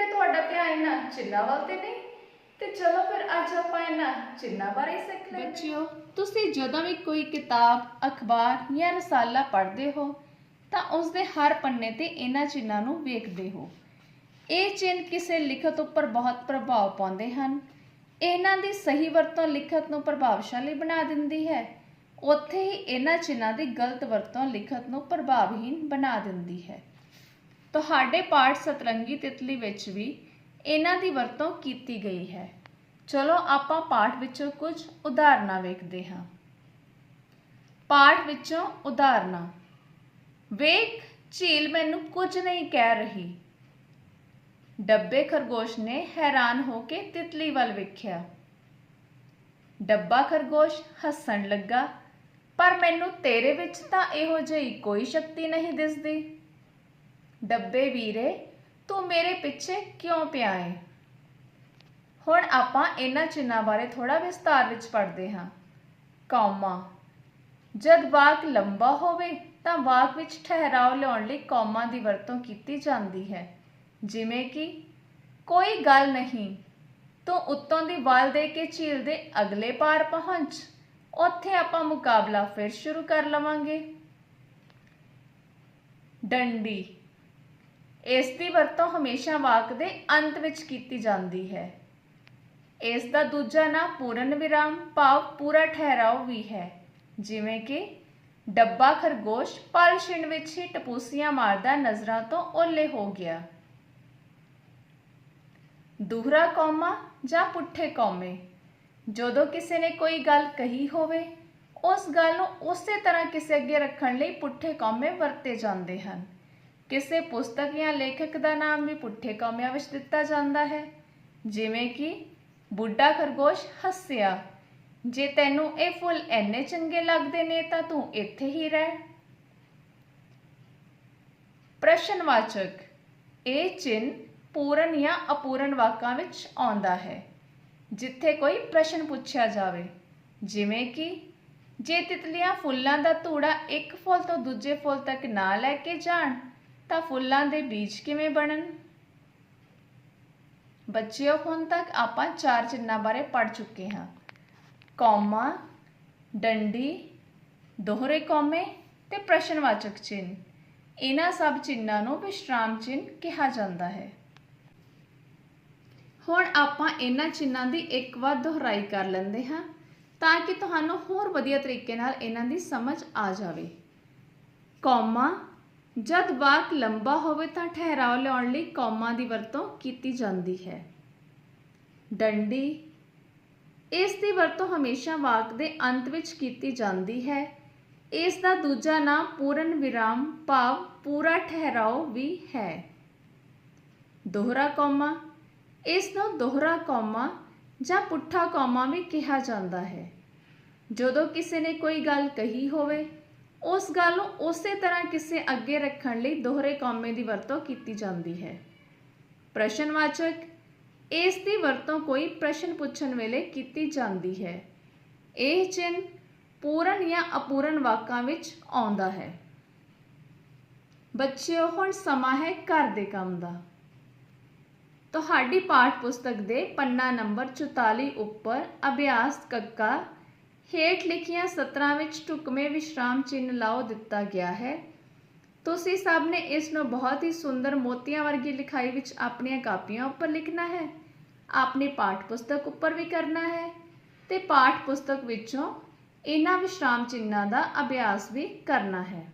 ਵੀਰੇ, ਤੁਹਾਡਾ ਧਿਆਨ ਇਹਨਾਂ ਚਿੰਨਾਂ ਵੱਲ ਤੇ ਨਹੀਂ? ਤੇ ਚਲੋ ਫਿਰ ਅੱਜ ਆਪਾਂ ਇਹਨਾਂ ਚਿੰਨਾਂ ਬਾਰੇ ਸਿੱਖ ਲੈਂਦੇ ਬੱਚਿਓ, ਤੁਸੀਂ ਜਦੋਂ ਵੀ ਕੋਈ ਕਿਤਾਬ, ਅਖਬਾਰ ਜਾਂ ਰਸਾਲਾ ਪੜ੍ਹਦੇ ਹੋ, ਤਾਂ ਉਸ ਦੇ ਹਰ ਪੰਨੇ ਤੇ ਇਹਨਾਂ ਚਿੰਨ੍ਹਾਂ ਨੂੰ ਵੇਖਦੇ ਹੋ। ਇਹ ਚਿੰਨ੍ਹ ਕਿਸੇ ਲਿਖਤ ਉੱਪਰ ਬਹੁਤ ਪ੍ਰਭਾਵ ਪਾਉਂਦੇ ਹਨ। ਇਹਨਾਂ ਦੀ ਸਹੀ ਵਰਤੋਂ ਲਿਖਤ ਨੂੰ ਪ੍ਰਭਾਵਸ਼ਾਲੀ ਬਣਾ ਦਿੰਦੀ ਹੈ। ਉੱਥੇ ਹੀ ਇਹਨਾਂ ਚਿੰਨਾਂ ਦੀ ਗਲਤ ਵਰਤੋਂ ਲਿਖਤ ਨੂੰ ਪ੍ਰਭਾਵਹੀਨ ਬਣਾ ਦਿੰਦੀ ਹੈ। ਤੁਹਾਡੇ ਪਾਠ ਸਤਰੰਗੀ ਤਿਤਲੀ ਵਿੱਚ ਵੀ ਇਹਨਾਂ ਦੀ ਵਰਤੋਂ ਕੀਤੀ ਗਈ ਹੈ। ਚਲੋ ਆਪਾਂ ਪਾਠ ਵਿੱਚੋਂ ਕੁਝ ਉਦਾਹਰਨਾਂ ਵੇਖਦੇ ਹਾਂ। ਪਾਠ ਵਿੱਚੋਂ ਉਦਾਹਰਨਾਂ। ਵੇਖ, ਝੀਲ ਮੈਨੂੰ ਕੁਝ ਨਹੀਂ ਕਹਿ ਰਹੀ। ਡੱਬੇ ਖਰਗੋਸ਼ ਨੇ ਹੈਰਾਨ ਹੋ ਕੇ ਤਿਤਲੀ ਵੱਲ ਵੇਖਿਆ। ਡੱਬਾ ਖਰਗੋਸ਼ ਹੱਸਣ ਲੱਗਾ, ਪਰ ਮੈਨੂੰ ਤੇਰੇ ਵਿੱਚ ਤਾਂ ਇਹੋ ਜਿਹੀ ਕੋਈ ਸ਼ਕਤੀ ਨਹੀਂ ਦਿਸਦੀ। ਡੱਬੇ ਵੀਰੇ, ਤੂੰ ਮੇਰੇ ਪਿੱਛੇ ਕਿਉਂ ਪਿਆ ਏ? ਹੁਣ ਆਪਾਂ ਇਹਨਾਂ ਚਿੰਨ੍ਹਾਂ ਬਾਰੇ ਥੋੜਾ ਵਿਸਤਾਰ ਵਿੱਚ ਪੜ੍ਹਦੇ ਹਾਂ। ਕੌਮਾ। ਜਦ ਵਾਕ ਲੰਬਾ ਹੋਵੇ, ਤਾਂ ਵਾਕ ਵਿੱਚ ਠਹਿਰਾਓ ਲਿਆਉਣ ਲਈ ਕੌਮਾ ਦੀ ਵਰਤੋਂ ਕੀਤੀ ਜਾਂਦੀ ਹੈ। ਜਿਵੇਂ ਕਿ, ਕੋਈ ਗੱਲ ਨਹੀਂ, ਤੂੰ ਉੱਤੋਂ ਦੀ ਵਾਲ ਦੇ ਕੇ ਝੀਲ ਦੇ ਅਗਲੇ ਪਾਰ ਪਹੁੰਚ, ਉੱਥੇ ਆਪਾਂ ਮੁਕਾਬਲਾ ਫਿਰ ਸ਼ੁਰੂ ਕਰ ਲਵਾਂਗੇ। ਡੰਡੀ। ਇਸ ਦੀ ਵਰਤੋਂ ਹਮੇਸ਼ਾ ਵਾਕ ਦੇ ਅੰਤ ਵਿੱਚ ਕੀਤੀ ਜਾਂਦੀ ਹੈ। ਇਸ ਦਾ ਦੂਜਾ ਨਾਮ ਪੂਰਨ ਵਿਰਾਮ ਭਾਵ ਪੂਰਾ ਠਹਿਰਾਓ ਵੀ ਹੈ। ਜਿਵੇਂ ਕਿ ਡੱਬਾ ਖਰਗੋਸ਼ ਪਲ ਛਿਣ ਵਿੱਚ ਹੀ ਟਪੂਸੀਆਂ ਮਾਰਦਾ ਨਜ਼ਰਾਂ ਤੋਂ ਓਲੇ ਹੋ ਗਿਆ। ਦੂਹਰਾ ਕੌਮਾ ਜਾਂ ਪੁੱਠੇ ਕੌਮੇ, ਜਦੋਂ ਕਿਸੇ ਨੇ ਕੋਈ ਗੱਲ ਕਹੀ ਹੋਵੇ, ਉਸ ਗੱਲ ਨੂੰ ਉਸੇ ਤਰ੍ਹਾਂ ਕਿਸੇ ਅੱਗੇ ਰੱਖਣ ਲਈ ਪੁੱਠੇ ਕੌਮੇ ਵਰਤੇ ਜਾਂਦੇ ਹਨ। ਕਿਸੇ ਪੁਸਤਕ ਜਾਂ ਲੇਖਕ ਦਾ ਨਾਮ ਵੀ ਪੁੱਠੇ ਕੌਮਿਆਂ ਵਿੱਚ ਦਿੱਤਾ ਜਾਂਦਾ ਹੈ। ਜਿਵੇਂ ਕਿ, ਬੁੱਢਾ ਖਰਗੋਸ਼ ਹੱਸਿਆ, ਜੇ ਤੈਨੂੰ ਇਹ ਫੁੱਲ ਐਨੇ ਚੰਗੇ ਲੱਗਦੇ ਨੇ ਤਾਂ ਤੂੰ ਇੱਥੇ ਹੀ ਰਹਿ। ਪ੍ਰਸ਼ਨਵਾਚਕ, ਇਹ ਚਿੰਨ ਪੂਰਨ ਜਾਂ ਅਪੂਰਨ ਵਾਕਾਂ ਵਿੱਚ ਆਉਂਦਾ ਹੈ, ਜਿੱਥੇ ਕੋਈ ਪ੍ਰਸ਼ਨ ਪੁੱਛਿਆ ਜਾਵੇ। ਜਿਵੇਂ ਕਿ, ਜੇ ਤਿਤਲੀਆਂ ਫੁੱਲਾਂ ਦਾ ਧੂੜਾ ਇੱਕ ਫੁੱਲ ਤੋਂ ਦੂਜੇ ਫੁੱਲ ਤੱਕ ਨਾ ਲੈ ਕੇ ਜਾਣ ਤਾਂ ਫੁੱਲਾਂ ਦੇ ਬੀਜ ਕਿਵੇਂ ਬਣਨ? ਬੱਚਿਓ, ਹੁਣ ਤੱਕ ਆਪਾਂ ਚਾਰ ਚਿੰਨ੍ਹਾਂ ਬਾਰੇ ਪੜ੍ਹ ਚੁੱਕੇ ਹਾਂ। ਕੌਮਾ, ਡੰਡੀ, ਦੋਹਰੇ ਕੌਮੇ ਤੇ ਪ੍ਰਸ਼ਨਵਾਚਕ ਚਿੰਨ੍ਹ। ਇਹਨਾਂ ਸਭ ਚਿੰਨ੍ਹਾਂ ਨੂੰ ਵਿਸ਼ਰਾਮ ਚਿੰਨ੍ਹ ਕਿਹਾ ਜਾਂਦਾ ਹੈ। ਹੁਣ ਆਪਾਂ ਇਹਨਾਂ ਚਿੰਨ੍ਹਾਂ ਦੀ ਇੱਕ ਵਾਰ ਦੁਹਰਾਈ ਕਰ ਲੈਂਦੇ ਹਾਂ ਤਾਂ ਕਿ ਤੁਹਾਨੂੰ ਹੋਰ ਵਧੀਆ ਤਰੀਕੇ ਨਾਲ ਇਹਨਾਂ ਦੀ ਸਮਝ ਆ ਜਾਵੇ। ਕੌਮਾ ਜਦ ਵਾਕ ਲੰਬਾ ਹੋਵੇ ਤਾਂ ਠਹਿਰਾਓ ਲਿਆਉਣ ਲਈ ਕੌਮਾ ਦੀ ਵਰਤੋਂ ਕੀਤੀ ਜਾਂਦੀ ਹੈ। ਡੰਡੀ, ਇਸ ਦੀ ਵਰਤੋਂ ਹਮੇਸ਼ਾ ਵਾਕ ਦੇ ਅੰਤ ਵਿੱਚ ਕੀਤੀ ਜਾਂਦੀ ਹੈ। ਇਸ ਦਾ ਦੂਜਾ ਨਾਮ ਪੂਰਨ ਵਿਰਾਮ ਭਾਵ ਪੂਰਾ ਠਹਿਰਾਓ ਵੀ ਹੈ। ਦੋਹਰਾ ਕੌਮਾ, ਇਸ ਨੂੰ ਦੋਹਰਾ ਕੌਮਾ ਜਾਂ ਪੁੱਠਾ ਕੌਮਾ ਵੀ ਕਿਹਾ ਜਾਂਦਾ ਹੈ। ਜਦੋਂ ਕਿਸੇ ਨੇ ਕੋਈ ਗੱਲ ਕਹੀ ਹੋਵੇ ਉਸ ਗੱਲ ਨੂੰ ਉਸੇ ਤਰ੍ਹਾਂ ਕਿਸੇ ਅੱਗੇ ਰੱਖਣ ਲਈ ਦੋਹਰੇ ਕੌਮੇ ਦੀ ਵਰਤੋਂ ਕੀਤੀ ਜਾਂਦੀ ਹੈ। ਪ੍ਰਸ਼ਨਵਾਚਕ, ਇਸ ਦੀ ਵਰਤੋਂ ਕੋਈ ਪ੍ਰਸ਼ਨ ਪੁੱਛਣ ਵੇਲੇ ਕੀਤੀ ਜਾਂਦੀ ਹੈ। ਇਹ ਚਿੰਨ ਪੂਰਨ ਜਾਂ ਅਪੂਰਨ ਵਾਕਾਂ ਵਿੱਚ ਆਉਂਦਾ ਹੈ। ਬੱਚਿਓ, ਹੁਣ ਸਮਾਂ ਹੈ ਘਰ ਦੇ ਕੰਮ ਦਾ। ਤੁਹਾਡੀ ਪਾਠ ਪੁਸਤਕ ਦੇ ਪੰਨਾ ਨੰਬਰ 44 ਉੱਪਰ ਅਭਿਆਸ ਕੱਕਾ ਹੇਠ ਲਿਖੀਆਂ ਸਤਰਾਂ ਵਿੱਚ ਢੁਕਵੇਂ ਵਿਸ਼ਰਾਮ ਚਿੰਨ੍ਹ ਲਾਓ ਦਿੱਤਾ ਗਿਆ ਹੈ। ਤੁਸੀਂ ਸਭ ਨੇ ਇਸ ਨੂੰ ਬਹੁਤ ਹੀ ਸੁੰਦਰ ਮੋਤੀਆਂ ਵਰਗੀ ਲਿਖਾਈ ਵਿੱਚ ਆਪਣੀਆਂ ਕਾਪੀਆਂ ਉੱਪਰ ਲਿਖਣਾ ਹੈ। ਆਪਣੀ ਪਾਠ ਪੁਸਤਕ ਉੱਪਰ ਵੀ ਕਰਨਾ ਹੈ ਤੇ ਪਾਠ ਪੁਸਤਕ ਵਿੱਚੋਂ ਇਹਨਾਂ ਵਿਸ਼ਰਾਮ ਚਿੰਨਾਂ ਦਾ ਅਭਿਆਸ ਵੀ ਕਰਨਾ ਹੈ।